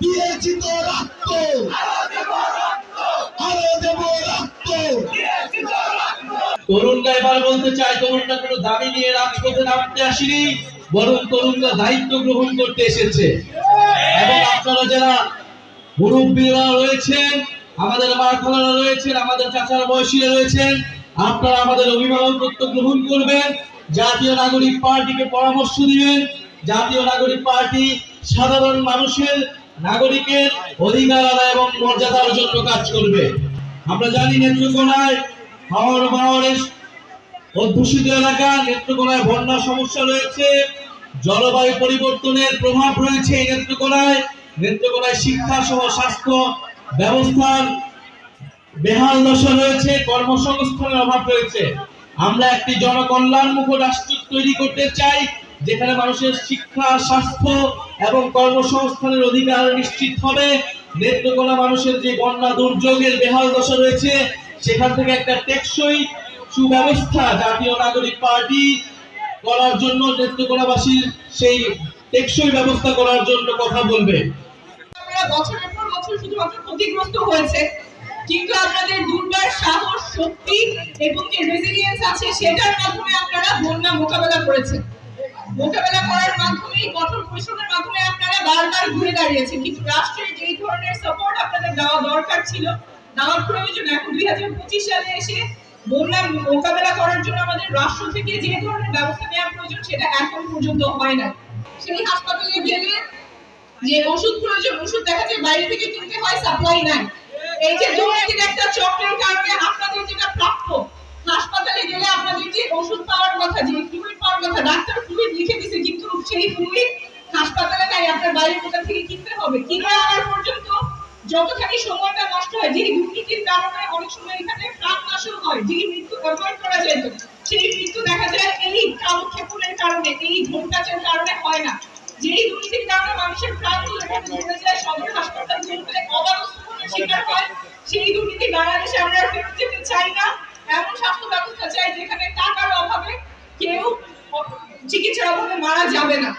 দিয়েছি তো রক্ত। আরও দেব রক্ত। তরুণরা এবার বলতে চাই তরুণরা কোনো দাবি নিয়ে রাজপথে নামতে বরং তরুণরা দায়িত্ব গ্রহণ করতে এসেছে। এবং আপনারা যারা মুরব্বীরা রয়েছেন, আমাদের মারখানারা রয়েছেন, আমাদের চাচার বয়সীরা রয়েছেন, আপনারা আমাদের অভিভাবকত্ব গ্রহণ করবেন, জাতীয় নাগরিক পার্টিকে পরামর্শ দিবেন, জাতীয় নাগরিক পার্টি সাধারণ মানুষের নাগরিকের অধিকার এবং মর্যাদার জন্য কাজ করবে। আমরা জানি নেত্রকোনায় অধ্যুষিত এলাকা, নেত্রকোনায় সমস্যা রয়েছে, জলবায়ু পরিবর্তনের প্রভাব রয়েছে এই নেত্রকোনায় নেত্রকোনায় শিক্ষা সহ স্বাস্থ্য ব্যবস্থার বেহাল দশা রয়েছে, কর্মসংস্থানের অভাব রয়েছে। আমরা একটি জনকল্যাণমুখ রাষ্ট্র তৈরি করতে চাই যেখানে মানুষের শিক্ষা, স্বাস্থ্য এবং কর্মসংস্থানের অধিকার নিশ্চিত হবে, নেত্রকোনা মানুষের যে বন্যা দুর্যোগের বেহাল দশা রয়েছে, সেখান থেকে একটা টেকসই সুব্যবস্থা জাতীয় নাগরিক পার্টি করার জন্য নেত্রকোনাবাসীর সেই টেকসই ব্যবস্থা করার জন্য কথা বলবে। বছরের পর বছর শুধুমাত্র ক্ষতিগ্রস্ত হয়েছে, কিন্তু আপনাদের দুর্বার সাহস, শক্তি এবং যে রেজিলিয়েন্স আছে, সেটার মাধ্যমে আপনারা বন্যা মোকাবেলা করেছেন। মোকাবেলা করার মাধ্যমে, কঠোর পরিশ্রমের মাধ্যমে আপনারা বারবার ঘুরে দাঁড়িয়েছেন। কিন্তু রাষ্ট্রের যেই ধরনের সাপোর্ট আপনাদের দেওয়া দরকার ছিল, দেওয়ার প্রয়োজন এখন দুই হাজার পঁচিশ সালে এসে বন্যা মোকাবেলা করার জন্য আমাদের রাষ্ট্র থেকে যে ধরনের ব্যবস্থা নেওয়া প্রয়োজন, সেটা এখন পর্যন্ত হয় না সেই হাসপাতালে গেলে যে ওষুধ প্রয়োজন, ওষুধ দেখা যায় বাইরে থেকে কিনতে হয় সাপ্লাই নাই। এই যে দুর্নীতির একটা চক্রের কারণে আপনাদের যেটা প্রাপ্য, হাসপাতালে গেলে আপনাদের যে সেই ফ্লুইড হাসপাতালে নাই আপনার বাইরের কোথা থেকে কিনতে হবে। কিনে আনার পর্যন্ত যতখানি সময়টা নষ্ট হয় যে দুর্নীতির কারণে অনেক সময় এখানে প্রাণ নাশও হয় যে মৃত্যু অ্যাভয়েড করা যেত সেই মৃত্যু দেখা যায় এই কালক্ষেপণের কারণে, এই ঘোরকাচের কারণে হয় না। যেই দুর্নীতির কারণে মানুষের প্রাণগুলো এখানে চলে যায়, সদর হাসপাতালগুলোতে অব্যবস্থাপনার শিকার হয়, সেই দুর্নীতি বাংলাদেশে আমরা ফেরত চাই না। এমন স্বাস্থ্য ব্যবস্থা চাই যেখানে চিকিৎসার অভাবে মারা যাবে না।